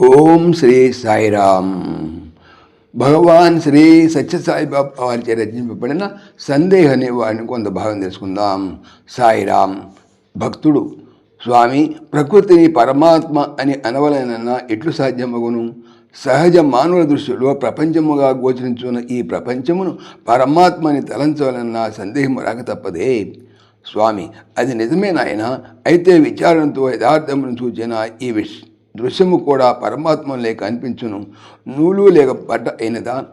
ఓం శ్రీ సాయిరామ్. భగవాన్ శ్రీ సత్యసాయిబాబా వారిచే రచింపబడిన సందేహ నివారణ కొంత భాగం తెలుసుకుందాం. సాయిరామ్ భక్తుడు స్వామి ప్రకృతిని పరమాత్మ అని అనవలనన్నా ఎట్లు సాధ్యమగును? సహజ మానవుల దృష్టిలో ప్రపంచముగా గోచరించున్న ఈ ప్రపంచమును పరమాత్మని తలంచవలన్న సందేహం రాక తప్పదే. స్వామి అది నిజమే నాయన. అయితే విచారణతో యథార్థమును సూచిన ఈ విష్ దృశ్యము కూడా పరమాత్మ లేక అనిపించును. నూలు లేక బట్ట అయినదా?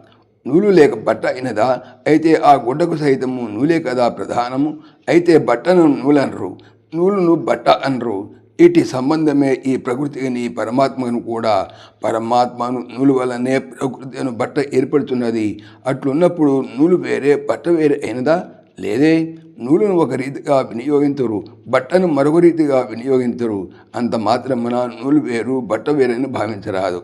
నూలు లేక బట్ట అయినదా? అయితే ఆ గుడ్డకు సహితము నూలే కదా ప్రధానము? అయితే బట్టను నూలనరు. నూలును బట్ట అనరు. ఇటు సంబంధమే ఈ ప్రకృతిని పరమాత్మను కూడా పరమాత్మను నూలు వలనే ప్రకృతిను బట్ట ఏర్పడుతున్నది అట్లున్నప్పుడు నూలు వేరే బట్ట వేరే అయినదా? లేదే నూలును ఒక రీతిగా వినియోగించరు బట్టను మరొక రీతిగా వినియోగించరు అంత మాత్రమున నూలు వేరు బట్ట వేరని భావించరాదు.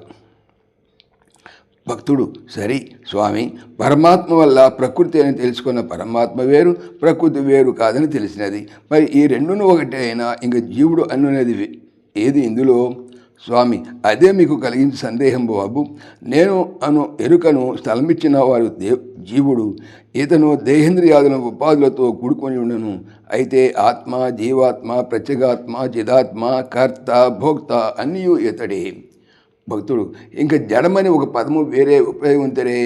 భక్తుడు సరి స్వామి పరమాత్మ వల్ల ప్రకృతి అని తెలుసుకున్న పరమాత్మ వేరు ప్రకృతి వేరు కాదని తెలిసినది. మరి ఈ రెండును ఒకటే అయినా ఇంక జీవుడు అనునేది ఏది ఇందులో? స్వామి అదే మీకు కలిగించే సందేహం బాబు. నేను అను ఎరుకను స్థలమిచ్చిన వారు దేవు జీవుడు. ఇతను దేహేంద్రియాదుల ఉపాధులతో కూడుకొని ఉండను. అయితే ఆత్మ జీవాత్మ ప్రత్యేగాత్మ చిదాత్మ కర్త భోక్త అన్నీ ఇతడే. భక్తుడు ఇంకా జడమని ఒక పదము వేరే ఉపయోగించరే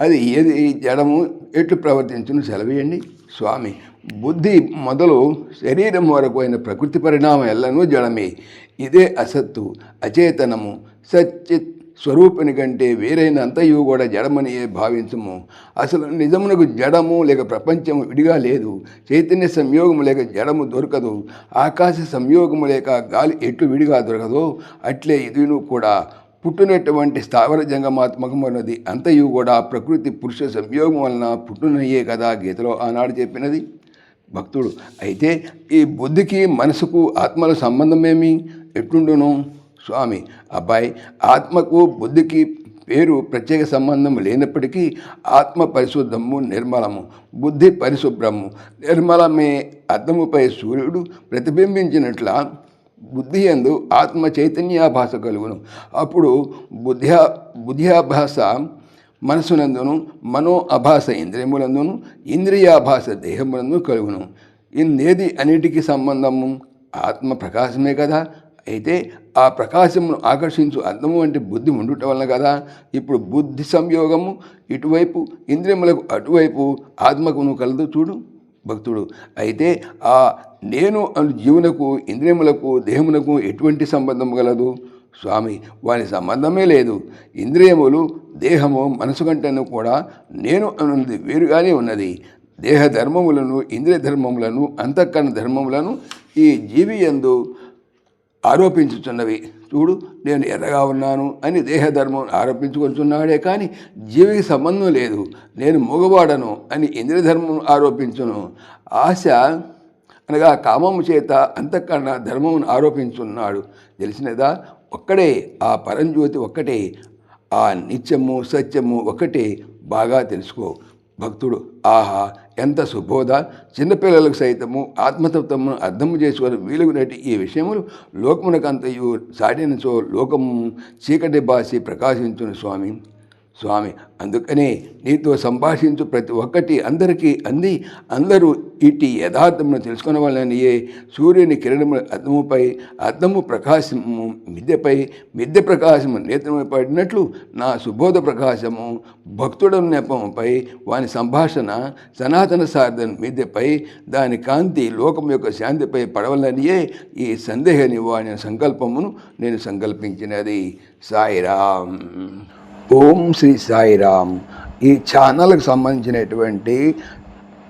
అది ఏది? జడము ఎట్లు ప్రవర్తించును? సెలవేయండి స్వామి బుద్ధి మొదలు శరీరం వరకు అయిన ప్రకృతి పరిణామం ఎల్లనూ జడమే. ఇదే అసత్తు అచేతనము సచ్చిత్ స్వరూపిని కంటే వేరైన అంతయు కూడా జడమని భావించము. అసలు నిజమునకు జడము లేక ప్రపంచము విడిగా లేదు. చైతన్య సంయోగము లేక జడము దొరకదు. ఆకాశ సంయోగము లేక గాలి ఎట్లు విడిగా దొరకదో అట్లే ఇదిను కూడా. పుట్టినటువంటి స్థావర జంగమాత్మకమైనది అంతయు కూడా ప్రకృతి పురుష సంయోగం వలన పుట్టునయ్యే కదా గీతలో ఆనాడు చెప్పినది. భక్తుడు అయితే ఈ బుద్ధికి మనసుకు ఆత్మల సంబంధమేమి? ఎట్లుండును? స్వామి అబ్బాయి ఆత్మకు బుద్ధికి పేరు ప్రత్యేక సంబంధం లేనప్పటికీ ఆత్మ పరిశుద్ధము నిర్మలము బుద్ధి పరిశుభ్రము నిర్మలమే అర్థముపై సూర్యుడు ప్రతిబింబించినట్ల బుద్ధి ఎందు ఆత్మ చైతన్యాభాస కలుగును. అప్పుడు బుద్ధ్యా బుద్ధ్యాభాస మనసునందును మనో అభాస ఇంద్రియములందును ఇంద్రియాభాస దేహములందు కలుగును. ఇందేది అన్నిటికీ సంబంధము? ఆత్మ ప్రకాశమే కదా అయితే ఆ ప్రకాశమును ఆకర్షించు అర్థము అంటే బుద్ధి ఉండుట వలన కదా? ఇప్పుడు బుద్ధి సంయోగము ఇటువైపు ఇంద్రియములకు అటువైపు ఆత్మకును కలదు చూడు భక్తుడు. అయితే ఆ నేను అను జీవునకు ఇంద్రియములకు దేహమునకు ఎటువంటి సంబంధం గలదు? స్వామి వాని సంబంధమే లేదు. ఇంద్రియములు దేహము మనసు కంటేను కూడా నేను అనున్నది వేరుగానే ఉన్నది. దేహ ధర్మములను ఇంద్రియ ధర్మములను అంతఃకరణ ధర్మములను ఈ జీవి ఎందు ఆరోపించుచున్నవి చూడు నేను ఎర్రగా ఉన్నాను అని దేహధర్మం ఆరోపించుకుంటున్నాడే కానీ జీవికి సంబంధం లేదు. నేను మగవాడను అని ఇంద్రియధర్మం ఆరోపించును. ఆశ అనగా కామము చేత అంతఃకరణ ధర్మమును ఆరోపించున్నాడు. తెలిసినదా? ఒక్కడే ఆ పరంజ్యోతి ఒక్కటే. ఆ నిత్యము సత్యము ఒకటే బాగా తెలుసుకో. భక్తుడు ఆహా ఎంత సుబోధ! చిన్నపిల్లలకు సైతము ఆత్మతత్వమును అర్థము చేసుకొని వీలుగునటి ఈ విషయములు లోకమునకంతయు సాటినచో లోకము చీకటి బాసి ప్రకాశించును స్వామి. స్వామి అందుకనే నీతో సంభాషించు ప్రతి ఒక్కటి అందరికీ అంది అందరూ ఇటు యథార్థమును తెలుసుకున్న వాళ్ళనియే సూర్యుని కిరణము అద్దముపై అద్దము ప్రకాశము మిద్దెపై మిద్దె ప్రకాశము నేత్రమై పడినట్లు నా సుబోధ ప్రకాశము భక్తుడ నెపముపై వాని సంభాషణ సనాతన సార్థన్ మిద్దెపై దాని కాంతి లోకం యొక్క శాంతిపై పడవలనియే ఈ సందేహ నివారణ సంకల్పమును నేను సంకల్పించినది. సాయిరామ్. ఓం శ్రీ సాయిరామ్. ఈ ఛానల్కి సంబంధించినటువంటి